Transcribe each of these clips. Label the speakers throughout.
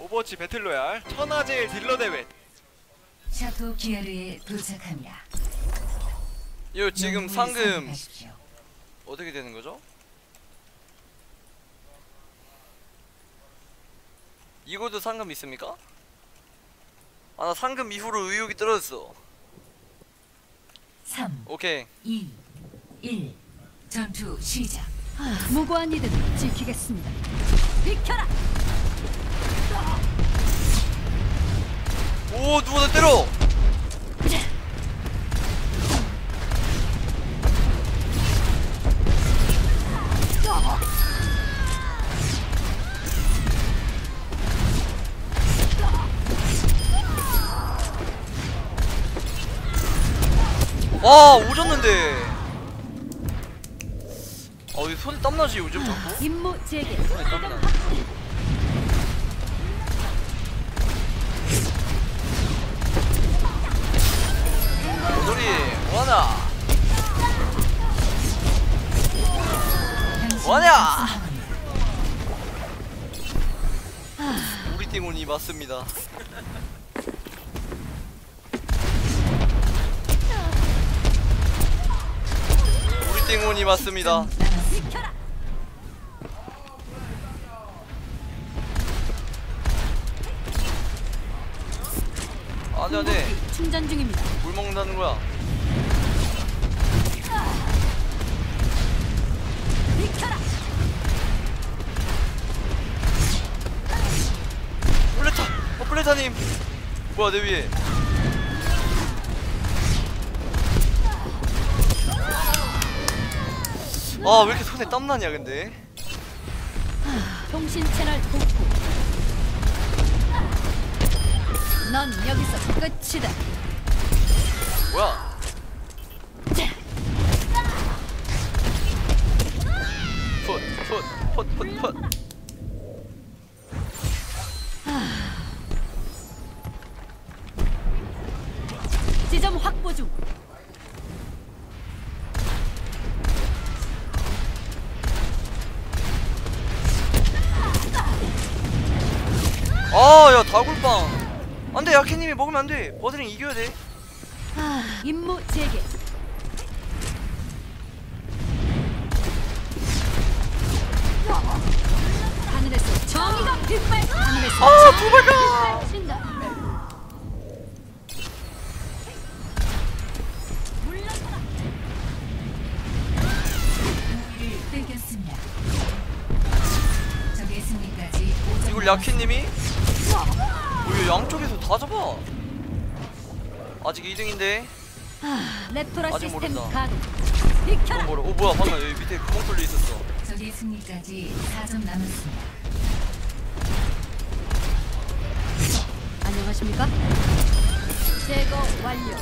Speaker 1: 오버워치 배틀로얄 천하제일 딜러 대회
Speaker 2: 샤토 기아르에 도착합니다.
Speaker 3: 이거 지금 상금. 어떻게 되는 거죠? 이거도 상금 있습니까? 아 나 상금 이후로 의욕이 떨어졌어
Speaker 2: 3,
Speaker 3: 오케이
Speaker 2: 2, 1. 전투 시작.
Speaker 4: 무고한 이들 지키겠습니다. 비켜라!
Speaker 3: 오 누가 나 때려! 와 오졌는데. 어이 손에 땀나지 요즘 자꾸?
Speaker 4: 임무 재개.
Speaker 3: 손에 땀나 뭐하냐?
Speaker 2: 승리합니다.
Speaker 3: 우리 때문이 맞습니다 우리 때문이 맞습니다! 안돼 안돼
Speaker 4: 충전 중입니다.
Speaker 3: 물 먹는다는 거야 플레타 어 플레타님 뭐야 내 위에 아왜 이렇게 손에 땀나냐 근데
Speaker 4: 통신 채널 복구. 넌 여기서 끝이다.
Speaker 3: 뭐야 아야 다굴빵 안돼 야케님이 먹으면 안돼 버드링 이겨야 돼
Speaker 4: 아, 임무 재개. 하늘에서 정의가 빛발. 하늘에서
Speaker 3: 아, 도발가!
Speaker 4: 빛발친다. 물러서라.
Speaker 2: 무기를 뺏겼습니다. 적의 승리까지 5점
Speaker 3: 이걸 야케님이 뭐야 양쪽에서 다 잡아 아직 2등인데
Speaker 4: 레토라
Speaker 3: 아직
Speaker 4: 시스템
Speaker 3: 모른다.
Speaker 4: 가동.
Speaker 3: 어
Speaker 4: 비켜라.
Speaker 3: 뭐라 어 뭐야 방금 여기 밑에 구멍 뚫려 있었어
Speaker 2: 적의 승리까지 4점 남았습니다.
Speaker 4: 안녕하십니까? 제거 완료.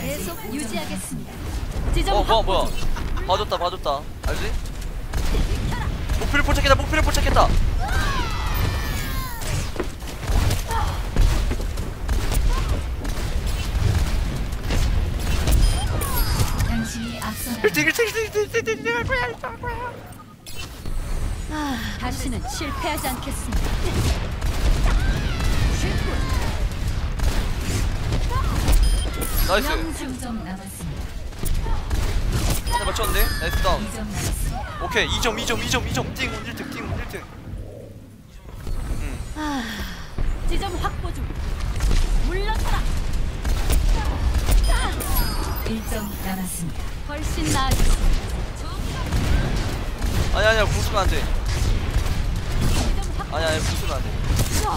Speaker 4: 계속 유지하겠습니다. 지점
Speaker 3: 어 뭐야
Speaker 4: 확보
Speaker 3: 뭐야
Speaker 4: 중.
Speaker 3: 봐줬다 봐줬다 알지? 목표를 포착했다 목표를 포착했다
Speaker 2: 당신이 앞서
Speaker 3: 1등 1등 1등 1등 1등 할 거야 1등 할 거야
Speaker 4: 아, 다시는 실패하지 않겠습니다.
Speaker 3: 나이스
Speaker 2: 3점 남았습니다.
Speaker 3: 하나 맞췄는데? 나이스 다운
Speaker 2: 2점 남았습니다.
Speaker 3: 오케이 2점 2점 2점 2점 띵 1등 띵 1등
Speaker 4: 아, 지점 확보 중. 물러서라.
Speaker 2: 1점 남았습니다.
Speaker 4: 훨씬 나아졌습니다.
Speaker 3: 아니 아니야 부수면 안돼. 아니 아니 부수면 안돼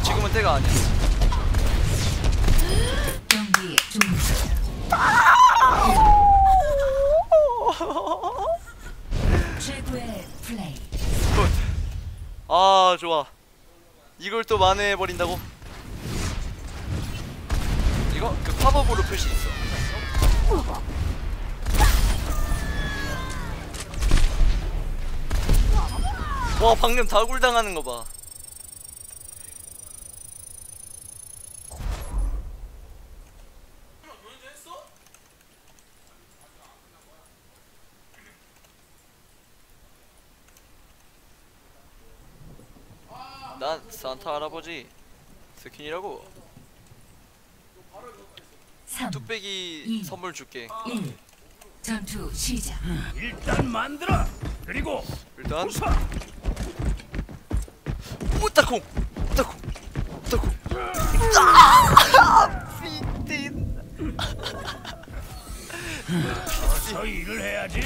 Speaker 3: 지금은 때가 아니야
Speaker 2: 경기 종료.
Speaker 3: 굿. 아 좋아 이걸 또 만회해버린다고? 이거? 그 팝업으로 표시 있어 와 방금 다굴 당하는 거봐 난 산타 할아버지 스킨이라고
Speaker 2: 3,
Speaker 3: 뚝배기
Speaker 2: 이.
Speaker 3: 선물 줄게
Speaker 2: 1. 전투 시작.
Speaker 5: 일단 만들어. 그리고
Speaker 3: 일단
Speaker 5: 부숴.
Speaker 3: 우따콩 우따콩 아! 피틴
Speaker 5: 어서 일을 해야지.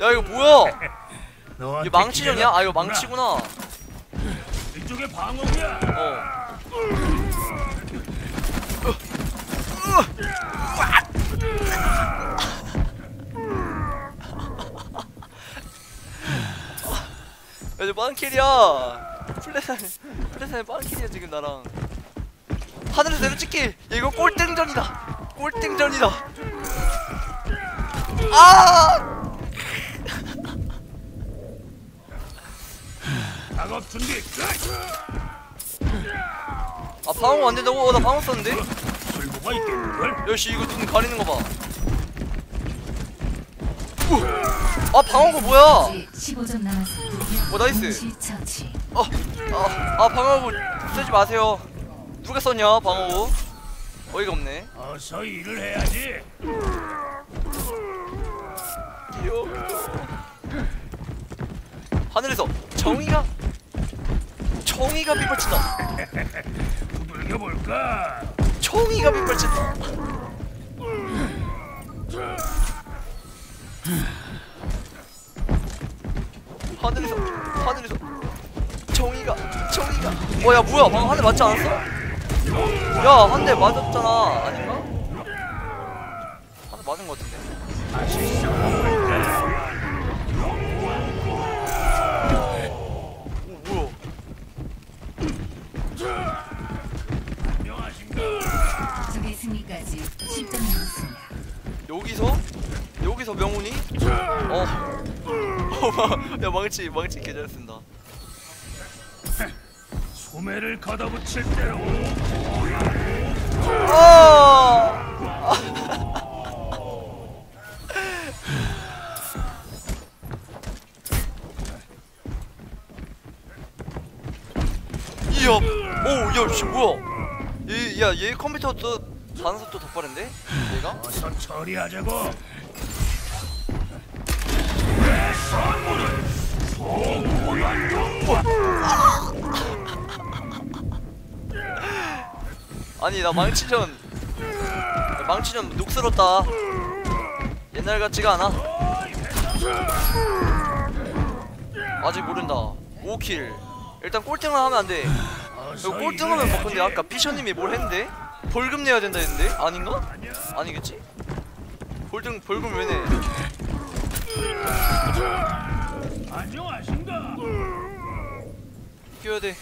Speaker 3: 야 이거 뭐야 이거 망치전이야? 아 이거 망치구나.
Speaker 5: 이쪽에 방어구야.
Speaker 3: 어 야, 이제 빵킬이야. 플레산, 플레산의 빵킬이야 지금 나랑. 하늘에서 내려찍기. 야, 이거 꼴등전이다. 꼴등전이다. 아!
Speaker 5: 작업 준비 끝.
Speaker 3: 아 방어 안 된다고? 어, 나 방어 썼는데?
Speaker 5: 쓸모가 있겠는걸?
Speaker 3: 역시 이거 눈 가리는 거 봐. 우! 아 방어가 뭐야?
Speaker 2: 아직 15점 남았습니다.
Speaker 3: 오, 나이스.
Speaker 2: 처치.
Speaker 3: 어, 아, 아 방어구 쓰지 마세요. 누가 썼냐 방어구? 어이가 없네.
Speaker 5: 어서 일을 해야지.
Speaker 3: 귀여워. 하늘에서 정의가 정의가 빗발친다.
Speaker 5: 두들겨 볼까?
Speaker 3: 정의가 빗발친다. 하늘에서 하늘에서 정의가 정의가 어야 뭐야 방금 한 대 맞지 않았어? 야 한 대 맞았잖아 아닌가? 한 대 맞은 거 같은데 야 망치 망치 개잘 쓴다.
Speaker 5: 소매를 걷어붙일 대로.
Speaker 3: 아 이야 오 야 씨 뭐야? 얘 야 얘 컴퓨터 또 단속 도 더 빠른데? 얘가?
Speaker 5: 어서 처리하자고.
Speaker 3: 아니 나 망치전 나 망치전 녹슬었다 옛날 같지가 않아 아직 모른다 5킬 일단 꼴등을 하면 안돼 꼴등하면 바쁜데
Speaker 5: 해야지.
Speaker 3: 아까 비셔님이 뭘 했는데? 벌금 내야 된다 했는데? 아닌가? 아니겠지? 벌금 벌금 왜 내?
Speaker 5: 안녕하신가?
Speaker 3: 이겨야 돼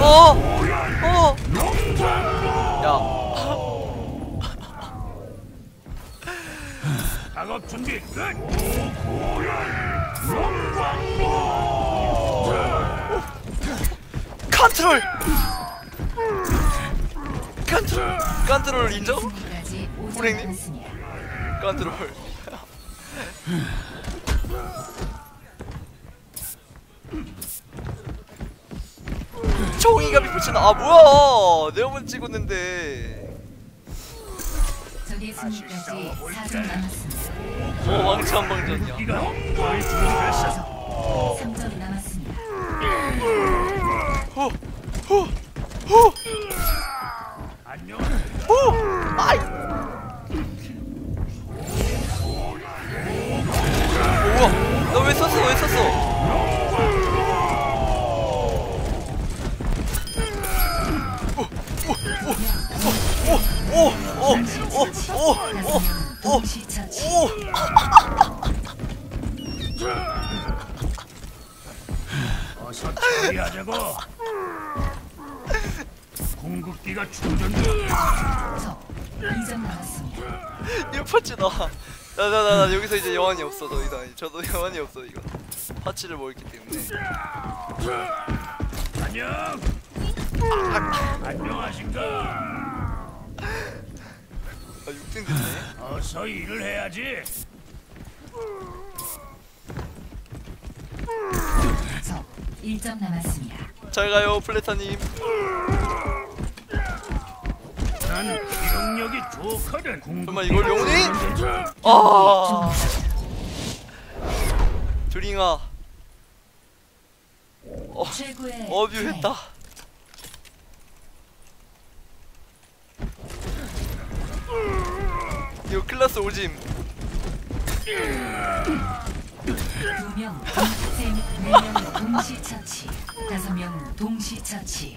Speaker 3: 어! 어! 야
Speaker 5: 작업 준비 끝.
Speaker 3: 컨트롤! 컨트롤! 컨트롤 인정? 뿌랭님? 컨트롤. 총이가 미친 아 뭐야! 내가 먼저 찍었는데. 오 왕치 방전이야. 호호호
Speaker 5: 안녕.
Speaker 3: 호 아이. 썼어 왜 썼어 오오오오오오오오.
Speaker 5: 어서 처리하자고. 궁극기가 충전돼.
Speaker 2: 적 2점 남았습니다.
Speaker 3: 이거 파츠다. 나나나 나 여기서 이제 여한이 없어 더 이상. 저도 여한이 없어 이거. 파츠를 먹었기 때문에.
Speaker 5: 안녕. 안녕하신가?
Speaker 3: 아 6등 됐네.
Speaker 5: 어서 일을 해야지.
Speaker 2: 적 1점 남았습니다.
Speaker 3: 잘 가요 플레타님
Speaker 5: 난 기억력이 좋거든.
Speaker 3: 정말 이걸?
Speaker 5: 충전된다.
Speaker 3: 아 드링아
Speaker 2: 최고의
Speaker 3: 어뷰했다 이거 클라스 오짐
Speaker 2: 두명 네 동시 처치. 다섯 명 동시 처치.